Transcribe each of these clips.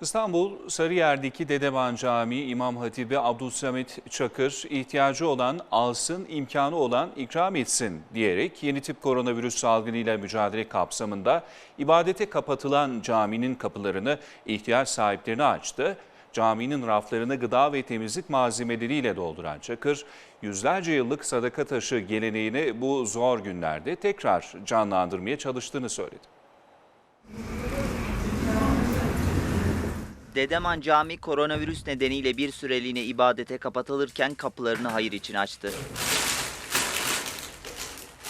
İstanbul Sarıyer'deki Dedevan Camii İmam Hatibi Abdülsamet Çakır ihtiyacı olan alsın, imkanı olan ikram etsin diyerek yeni tip koronavirüs salgınıyla mücadele kapsamında ibadete kapatılan caminin kapılarını ihtiyaç sahiplerine açtı. Caminin raflarını gıda ve temizlik malzemeleriyle dolduran Çakır, yüzlerce yıllık sadaka taşı geleneğini bu zor günlerde tekrar canlandırmaya çalıştığını söyledi. Dedeman Camii koronavirüs nedeniyle bir süreliğine ibadete kapatılırken kapılarını hayır için açtı.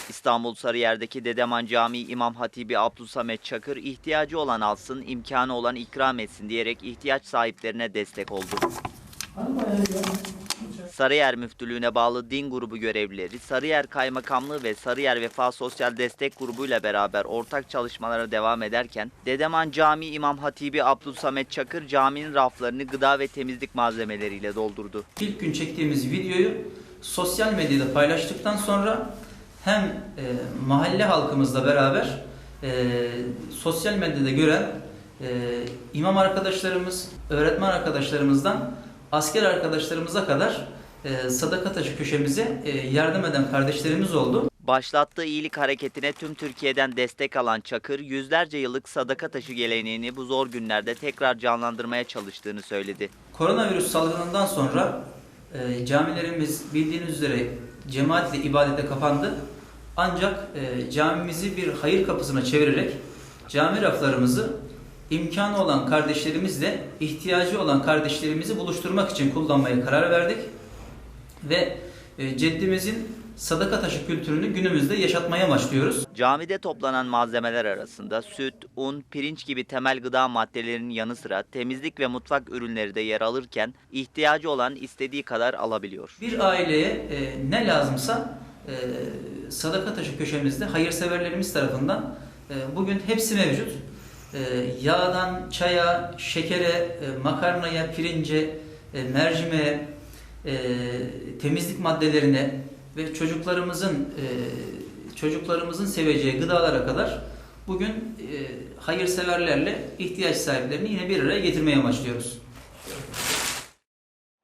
İstanbul Sarıyer'deki Dedeman Camii İmam Hatibi Abdülsamet Çakır ihtiyacı olan alsın, imkanı olan ikram etsin diyerek ihtiyaç sahiplerine destek oldu. Sarıyer Müftülüğü'ne bağlı din grubu görevlileri, Sarıyer Kaymakamlığı ve Sarıyer Vefa Sosyal Destek Grubu ile beraber ortak çalışmalara devam ederken, Dedeman Camii İmam Hatibi Abdülsamet Çakır caminin raflarını gıda ve temizlik malzemeleriyle doldurdu. İlk gün çektiğimiz videoyu sosyal medyada paylaştıktan sonra hem e, mahalle halkımızla beraber e, sosyal medyada gören e, imam arkadaşlarımız, öğretmen arkadaşlarımızdan asker arkadaşlarımıza kadar e, sadaka taşı köşemize e, yardım eden kardeşlerimiz oldu. Başlattığı iyilik hareketine tüm Türkiye'den destek alan Çakır, yüzlerce yıllık sadaka taşı geleneğini bu zor günlerde tekrar canlandırmaya çalıştığını söyledi. Koronavirüs salgınından sonra e, camilerimiz bildiğiniz üzere cemaatle ibadete kapandı. Ancak e, camimizi bir hayır kapısına çevirerek cami raflarımızı imkanı olan kardeşlerimizle ihtiyacı olan kardeşlerimizi buluşturmak için kullanmaya karar verdik. Ve e, ceddimizin sadaka taşı kültürünü günümüzde yaşatmaya amaçlıyoruz. Camide toplanan malzemeler arasında süt, un, pirinç gibi temel gıda maddelerinin yanı sıra temizlik ve mutfak ürünleri de yer alırken ihtiyacı olan istediği kadar alabiliyor. Bir aileye e, ne lazımsa e, sadaka taşı köşemizde hayırseverlerimiz tarafından e, bugün hepsi mevcut. E, yağdan çaya, şekere, e, makarnaya, pirince, e, mercimeğe, e, temizlik maddelerine ve çocuklarımızın çocuklarımızın seveceği gıdalara kadar bugün hayırseverlerle ihtiyaç sahiplerini yine bir araya getirmeye amaçlıyoruz.